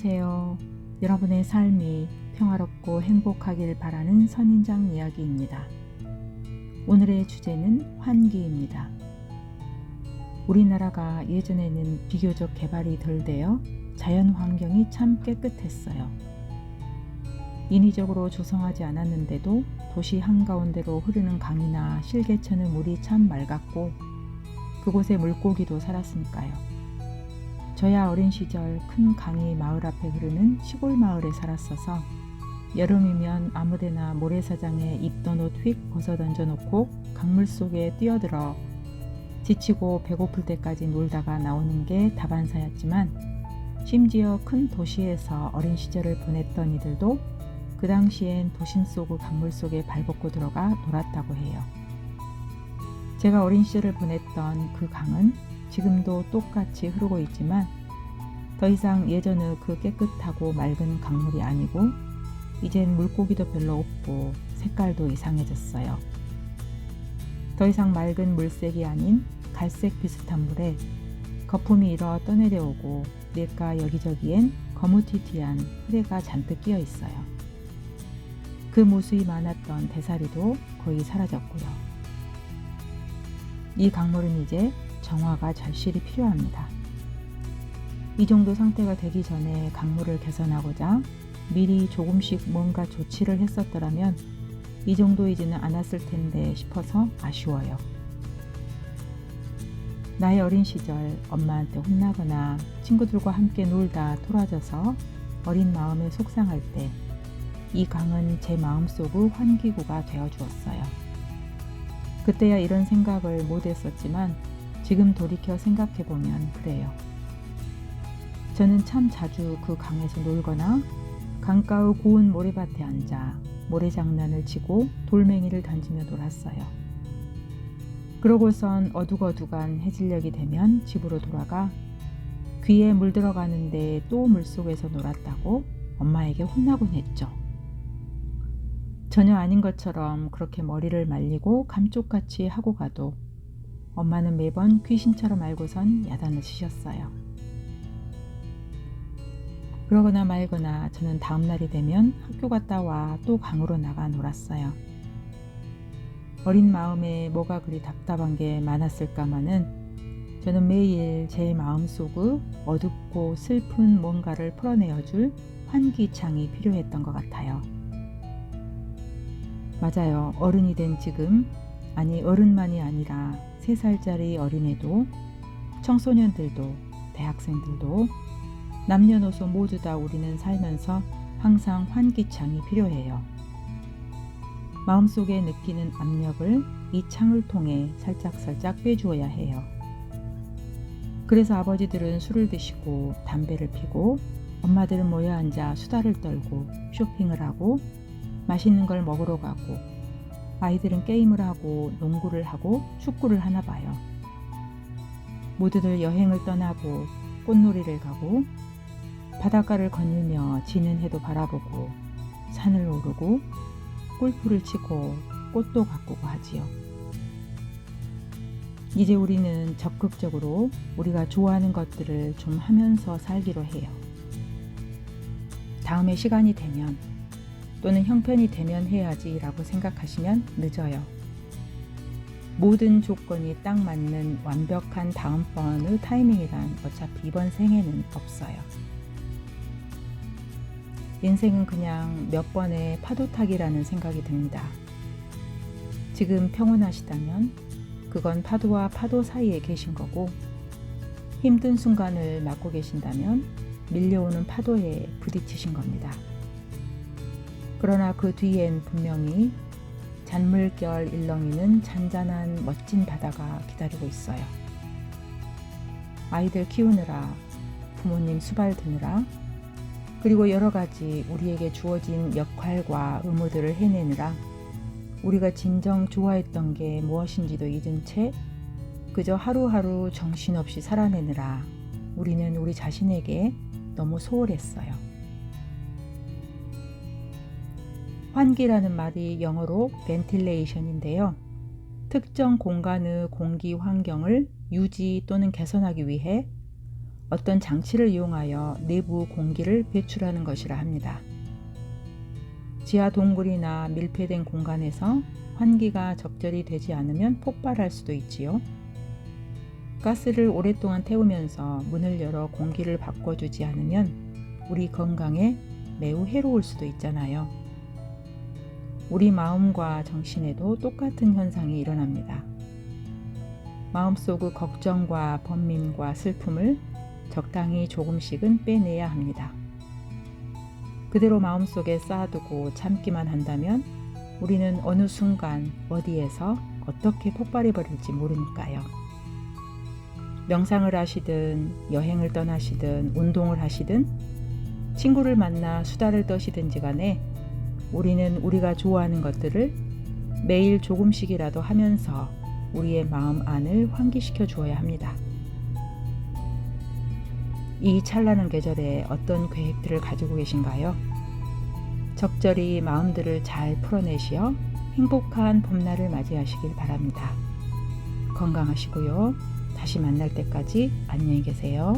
안녕하세요. 여러분의 삶이 평화롭고 행복하길 바라는 선인장 이야기입니다. 오늘의 주제는 환기입니다. 우리나라가 예전에는 비교적 개발이 덜 되어 자연 환경이 참 깨끗했어요. 인위적으로 조성하지 않았는데도 도시 한가운데로 흐르는 강이나 실개천의 물이 참 맑았고 그곳에 물고기도 살았으니까요. 저야 어린 시절 큰 강이 마을 앞에 흐르는 시골 마을에 살았어서 여름이면 아무데나 모래사장에 입던 옷 휙 벗어 던져놓고 강물 속에 뛰어들어 지치고 배고플 때까지 놀다가 나오는 게 다반사였지만 심지어 큰 도시에서 어린 시절을 보냈던 이들도 그 당시엔 도심 속의 강물 속에 발벗고 들어가 놀았다고 해요. 제가 어린 시절을 보냈던 그 강은 지금도 똑같이 흐르고 있지만 더 이상 예전의 그 깨끗하고 맑은 강물이 아니고 이젠 물고기도 별로 없고 색깔도 이상해졌어요. 더 이상 맑은 물색이 아닌 갈색 비슷한 물에 거품이 일어 떠내려오고 밀가 여기저기엔 거무튀튀한 흐레가 잔뜩 끼어 있어요. 그 무수히 많았던 대사리도 거의 사라졌고요. 이 강물은 이제 정화가 절실히 필요합니다. 이 정도 상태가 되기 전에 강물을 개선하고자 미리 조금씩 뭔가 조치를 했었더라면 이 정도이지는 않았을 텐데 싶어서 아쉬워요. 나의 어린 시절 엄마한테 혼나거나 친구들과 함께 놀다 돌아져서 어린 마음에 속상할 때 이 강은 제 마음속의 환기구가 되어 주었어요. 그때야 이런 생각을 못 했었지만 지금 돌이켜 생각해보면 그래요. 저는 참 자주 그 강에서 놀거나 강가의 고운 모래밭에 앉아 모래장난을 치고 돌멩이를 던지며 놀았어요. 그러고선 어둑어둑한 해질녘이 되면 집으로 돌아가 귀에 물 들어가는데 또 물속에서 놀았다고 엄마에게 혼나곤 했죠. 전혀 아닌 것처럼 그렇게 머리를 말리고 감쪽같이 하고 가도 엄마는 매번 귀신처럼 알고선 야단을 치셨어요. 그러거나 말거나 저는 다음날이 되면 학교 갔다 와 또 강으로 나가 놀았어요. 어린 마음에 뭐가 그리 답답한 게 많았을까마는 저는 매일 제 마음속의 어둡고 슬픈 뭔가를 풀어내어 줄 환기창이 필요했던 것 같아요. 맞아요. 어른이 된 지금, 아니 어른만이 아니라 3살짜리 어린애도 청소년들도 대학생들도 남녀노소 모두 다 우리는 살면서 항상 환기창이 필요해요. 마음속에 느끼는 압력을 이 창을 통해 살짝살짝 빼주어야 해요. 그래서 아버지들은 술을 드시고 담배를 피고 엄마들은 모여 앉아 수다를 떨고 쇼핑을 하고 맛있는 걸 먹으러 가고 아이들은 게임을 하고 농구를 하고 축구를 하나 봐요. 모두들 여행을 떠나고 꽃놀이를 가고 바닷가를 거닐며 지는 해도 바라보고 산을 오르고 골프를 치고 꽃도 가꾸고 하지요. 이제 우리는 적극적으로 우리가 좋아하는 것들을 좀 하면서 살기로 해요. 다음에 시간이 되면 또는 형편이 되면 해야지라고 생각하시면 늦어요. 모든 조건이 딱 맞는 완벽한 다음번의 타이밍이란 어차피 이번 생에는 없어요. 인생은 그냥 몇 번의 파도 타기라는 생각이 듭니다. 지금 평온하시다면 그건 파도와 파도 사이에 계신 거고 힘든 순간을 맞고 계신다면 밀려오는 파도에 부딪히신 겁니다. 그러나 그 뒤엔 분명히 잔물결 일렁이는 잔잔한 멋진 바다가 기다리고 있어요. 아이들 키우느라, 부모님 수발 드느라, 그리고 여러 가지 우리에게 주어진 역할과 의무들을 해내느라 우리가 진정 좋아했던 게 무엇인지도 잊은 채 그저 하루하루 정신없이 살아내느라 우리는 우리 자신에게 너무 소홀했어요. 환기라는 말이 영어로 ventilation인데요. 특정 공간의 공기 환경을 유지 또는 개선하기 위해 어떤 장치를 이용하여 내부 공기를 배출하는 것이라 합니다. 지하 동굴이나 밀폐된 공간에서 환기가 적절히 되지 않으면 폭발할 수도 있지요. 가스를 오랫동안 태우면서 문을 열어 공기를 바꿔주지 않으면 우리 건강에 매우 해로울 수도 있잖아요. 우리 마음과 정신에도 똑같은 현상이 일어납니다. 마음속의 걱정과 번민과 슬픔을 적당히 조금씩은 빼내야 합니다. 그대로 마음속에 쌓아두고 참기만 한다면 우리는 어느 순간 어디에서 어떻게 폭발해 버릴지 모르니까요. 명상을 하시든 여행을 떠나시든 운동을 하시든 친구를 만나 수다를 떠시든지 간에 우리는 우리가 좋아하는 것들을 매일 조금씩이라도 하면서 우리의 마음 안을 환기시켜 주어야 합니다. 이 찬란한 계절에 어떤 계획들을 가지고 계신가요? 적절히 마음들을 잘 풀어내시어 행복한 봄날을 맞이하시길 바랍니다. 건강하시고요. 다시 만날 때까지 안녕히 계세요.